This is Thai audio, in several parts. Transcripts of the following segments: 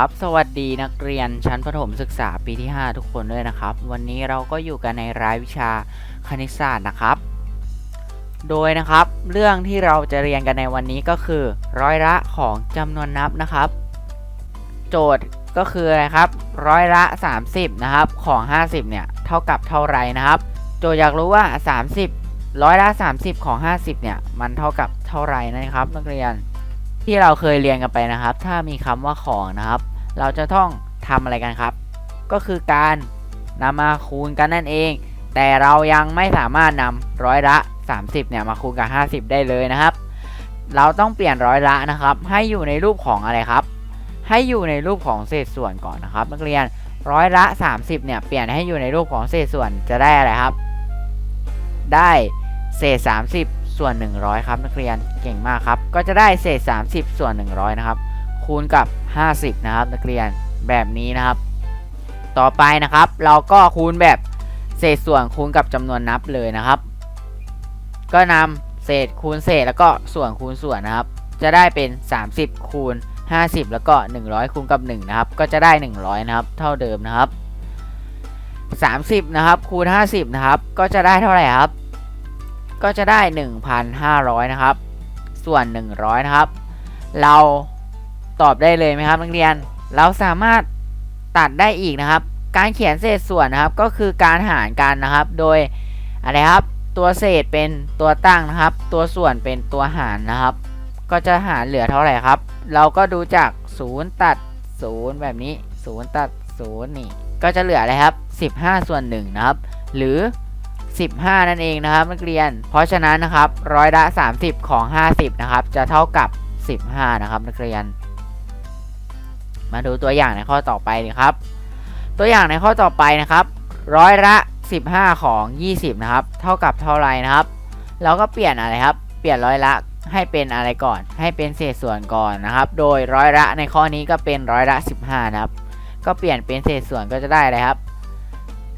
ครับ สวัสดีนักเรียนชั้นประถมศึกษาปีที่ 5 ทุกคนด้วยนะครับ วันนี้เราก็อยู่กันในรายวิชาคณิตศาสตร์นะครับ โดยนะครับเรื่องที่เราจะเรียนกันในวันนี้ก็คือ ร้อยละของจำนวนนับนะครับ โจทย์ก็คืออะไรครับ ร้อยละ 30 นะครับของ 50 เนี่ยเท่ากับเท่าไรนะครับ โจทย์อยากรู้ว่า 30 ร้อยละ 30 ของ 50 เนี่ยมันเท่ากับเท่าไรนะครับ นักเรียน ที่เราเคยเรียนกันไปนะครับ ถ้ามีคำว่าของนะครับ เราจะต้องทำอะไรกันครับ ก็คือการนำมาคูณกันนั่นเอง แต่เรายังไม่สามารถนำร้อยละ 30เนี่ยมาคูณกับ 50 ได้เลยนะครับ เราต้องเปลี่ยนร้อยละนะครับ ให้อยู่ในรูปของอะไรครับ ให้อยู่ในรูปของเศษส่วนก่อนนะครับ นักเรียนร้อยละ 30เนี่ยเปลี่ยนให้อยู่ในรูปของเศษส่วนจะได้อะไรครับ ได้เศษ 30 ส่วน 100 ครับนักเรียนเก่งมากครับ ก็จะได้เศษ 30 ส่วน 100 นะครับ คูณกับ 50 นะครับ นักเรียนแบบนี้นะครับ ต่อไปนะครับ เราก็คูณแบบเศษส่วนคูณกับจำนวนนับเลยนะครับ ก็นำเศษคูณเศษแล้วก็ส่วนคูณส่วนนะครับ จะได้เป็น 30 คูณ 50 แล้วก็ 100 คูณกับ 1 นะครับ ก็จะได้ 100 นะครับ เท่าเดิมนะครับ 30 นะครับ คูณ 50 นะครับ ก็จะได้เท่าไหร่ครับ ก็จะได้ 1,500 นะครับ ส่วน 100 นะครับ เราตอบได้เลยไหมครับนักเรียน เราสามารถตัดได้อีกนะครับ การเขียนเศษส่วนนะครับ ก็คือการหารกันนะครับ โดยอะไรครับ ตัวเศษเป็นตัวตั้งนะครับ ตัวส่วนเป็นตัวหารนะครับ ก็จะหารเหลือเท่าไหร่ครับ เราก็ดูจาก 0 ตัด 0 แบบนี้ 0 ตัด 0 นี่ ก็จะเหลืออะไรครับ 15 ส่วน1นะครับ หรือ 15 นั่นเองนะครับนักเรียน เพราะฉะนั้นนะครับร้อยละ 30 ของ 50 นะครับ จะเท่ากับ 15 นะครับนักเรียน มาดูตัวอย่างในข้อต่อไปเลยครับ ตัวอย่างในข้อต่อไปนะครับร้อยละ 15 ของ 20 นะครับ เท่ากับเท่าไรนะครับ เราก็เปลี่ยนอะไรครับ เปลี่ยนร้อยละให้เป็นอะไรก่อน ให้เป็นเศษส่วนก่อนนะครับ โดยร้อยละในข้อนี้ก็เป็นร้อยละ 15 นะครับ ก็เปลี่ยนเป็นเศษส่วนก็จะได้อะไรครับ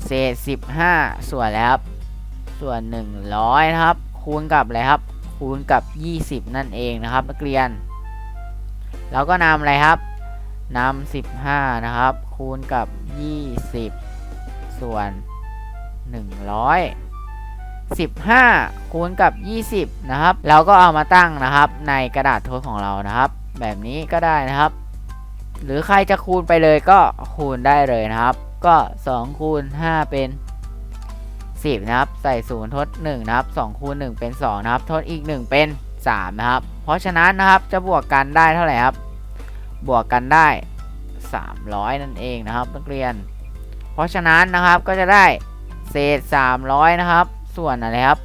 เศษ 15 ส่วนแล้วครับ ส่วน 100 นะครับ คูณกับอะไรครับ คูณกับ 20 นั่นเองนะครับ นักเรียนเราก็นำอะไรครับนำ15 นะครับ คูณกับ 20 ส่วน 100 15 คูณกับ 20 นะครับเราก็เอามาตั้งนะครับ ในกระดาษทษของเรานะครับ แบบนี้ก็ได้นะครับ หรือใครจะคูณไปเลยก็คูณได้เลยนะครับ ก็ 2 คูณ 5 เป็น 10 นะครับ ใส่ 0 ทด 1 นะครับ2คูณ1เป็น 2 นะครับ ทดอีก 1 เป็น 3 นะครับ เพราะฉะนั้นนะครับจะบวกกันได้เท่าไหร่ครับ บวกกันได้ 300 นั่นเองนะครับนักเรียน เพราะฉะนั้นนะครับก็จะได้เศษ 300 นะครับ ส่วนอะไรครับ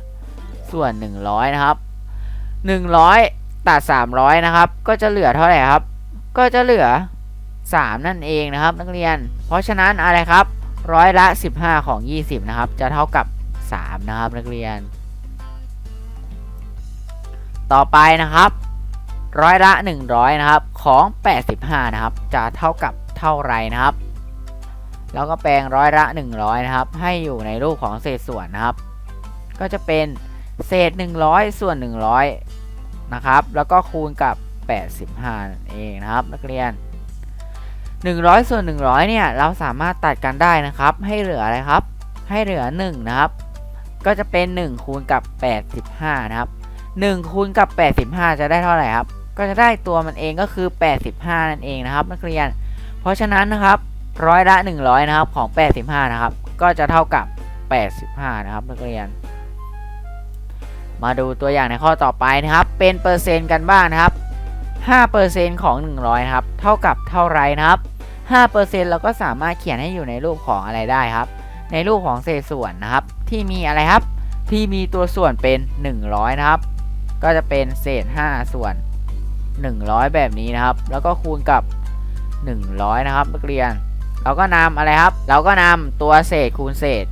ส่วน 100 นะครับ 100 ตัด 300 นะครับ ก็จะเหลือเท่าไหร่ครับ ก็จะเหลือ 3 นั่นเองนะครับ นักเรียน เพราะฉะนั้นอะไรครับ ร้อยละ 15 ของ 20 นะครับ จะเท่ากับ 3 นะครับนักเรียน ต่อไปนะครับ ร้อยละ 100 นะครับ ของ 85 นะครับ จะเท่ากับเท่าไรนะครับ แล้วก็แปลงร้อยละ 100 นะครับ ให้อยู่ในรูปของเศษส่วนนะครับ ก็จะเป็นเศษ 100 ส่วน 100 นะครับ แล้วก็คูณกับ 85นั่นเองนะครับ นักเรียน 100 ส่วน 100 เนี่ย เราสามารถตัดกันได้นะครับ ให้เหลืออะไรครับ ให้เหลือ 1 นะครับ ก็จะเป็น 1 คูณกับ 85 นะครับ 1 คูณกับ 85 จะได้เท่าไหร่ครับ ก็จะได้ตัวมันเองก็คือ 85 นั่นเองนะครับ นักเรียน เพราะฉะนั้นนะครับร้อยละ 100 นะครับของ 85 นะครับ ก็จะเท่ากับ 85 นะครับ นักเรียน มาดูตัวอย่างในข้อต่อไปนะครับ เป็นเปอร์เซ็นต์กันบ้างนะครับ5%ของ 100 นะครับ เท่ากับเท่าไรนะครับ 5%เราก็สามารถเขียนให้อยู่ในรูปของอะไรได้ครับ ในรูปของเศษส่วนนะครับ ที่มีอะไรครับ ที่มีตัวส่วนเป็น 100 นะครับ ก็จะเป็นเศษ 5 ส่วน 100 แบบนี้นะครับ แล้วก็คูณกับ 100 นะครับนักเรียน เราก็นำอะไรครับ เราก็นำตัวเศษคูณเศษ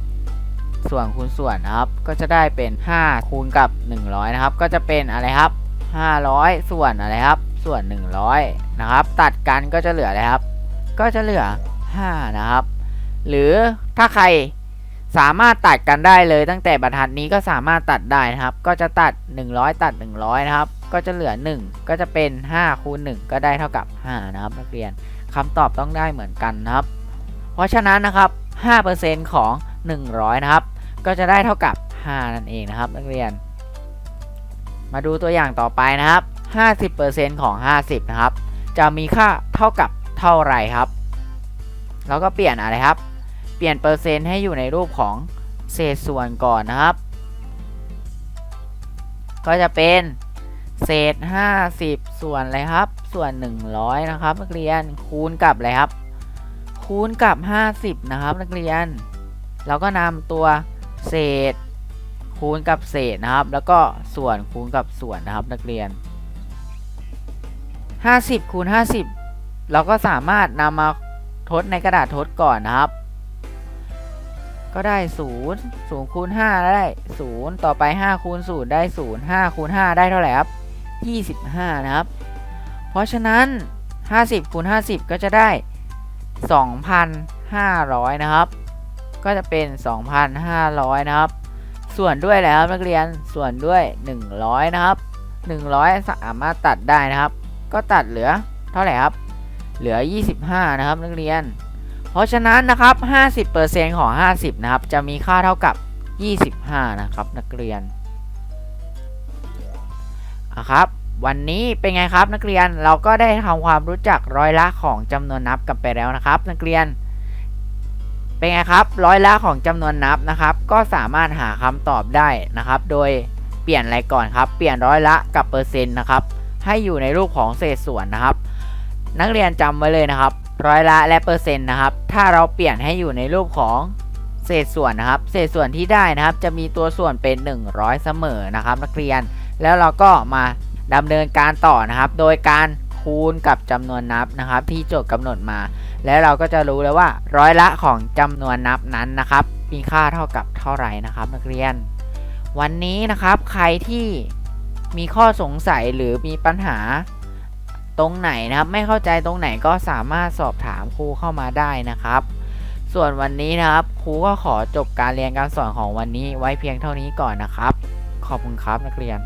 ส่วนคูณส่วนนะครับ ก็จะได้เป็น 5 คูณกับ 100 นะครับ ก็จะเป็นอะไรครับ 500 ส่วนอะไรครับ ส่วน 100 นะครับ ตัดกันก็จะเหลืออะไรครับ ก็จะเหลือ 5 นะครับ หรือถ้าใครสามารถตัดกันได้เลยตั้งแต่บรรทัดนี้ก็สามารถตัดได้นะครับ ก็จะตัด 100 ตัด 100 นะครับ ก็จะเหลือ 1 ก็จะเป็น 5 คูณ 1 ก็ได้เท่ากับ 5 นะครับ นักเรียนคำตอบต้องได้เหมือนกันนะครับ เพราะฉะนั้นนะครับ 5%ของ 100 นะครับ ก็จะได้เท่ากับ 5 นั่นเองนะครับ นักเรียน มาดูตัวอย่างต่อไปนะครับ 50%ของ 50 นะครับ จะมีค่าเท่ากับ เท่าไหร่ครับ แล้วก็เปลี่ยนอะไรครับ เปลี่ยนเปอร์เซ็นต์ให้อยู่ในรูปของเศษส่วนก่อนนะครับ ก็จะเป็นเศษ 50 ส่วนอะไรครับ ส่วน 100 นะครับ นักเรียนคูณกับอะไรครับ คูณกับ 50 นะครับ นักเรียน เราก็นำตัวเศษคูณกับเศษนะครับ แล้วก็ส่วนคูณกับส่วนนะครับ นักเรียน 50คูณ50 เราก็สามารถนำมาทดในกระดาษทดก่อนนะครับ ก็ได้ 0 0คูณ5ได้ 0 ต่อไป5คูณ0ได้ 0 5คูณ5ได้เท่าไหร่ครับ 25 นะครับ เพราะฉะนั้น 50คูณ50 ก็จะได้ 2,500 นะครับ ก็จะเป็น 2,500 นะครับ ส่วนด้วยอะไรครับนักเรียนส่วนด้วย 100 นะครับ 100 สามารถตัดได้นะครับ ก็ตัดเหลือเท่าไหร่ครับ เหลือ 25 นะครับนักเรียน เพราะฉะนั้นนะครับ 50%ของ 50 นะครับ จะมีค่าเท่ากับ 25 นะครับนักเรียนอะครับ วันนี้เป็นไงครับนักเรียนเราก็ได้ทำความรู้จักร้อยละของจำนวนนับกันไปแล้วนะครับ นักเรียน เป็นไงครับร้อยละของจำนวนนับนะครับ ก็สามารถหาคำตอบได้นะครับ โดยเปลี่ยนอะไรก่อนครับ เปลี่ยนร้อยละกับเปอร์เซ็นต์นะครับ ให้อยู่ในรูปของเศษส่วนนะครับ นักเรียนจำไว้เลยนะครับ ร้อยละและเปอร์เซ็นต์นะครับ ถ้าเราเปลี่ยนให้อยู่ในรูปของเศษส่วนนะครับ เศษส่วนที่ได้นะครับ จะมีตัวส่วนเป็น 100 เสมอนะครับ นักเรียน แล้วเราก็มาดำเนินการต่อนะครับ โดยการคูณกับจำนวนนับนะครับ ที่โจทย์กำหนดมา แล้วเราก็จะรู้แล้วว่า ร้อยละของจำนวนนับนั้นนะครับ มีค่าเท่ากับเท่าไหร่นะครับ นักเรียน วันนี้นะครับใครที่มีข้อสงสัยหรือมีปัญหา ตรงไหนนะครับ ไม่เข้าใจตรงไหนก็สามารถสอบถามครูเข้ามาได้นะครับ ส่วนวันนี้นะครับครูก็ขอจบการเรียนการสอนของวันนี้ไว้เพียงเท่านี้ก่อนนะครับ ขอบคุณครับนักเรียน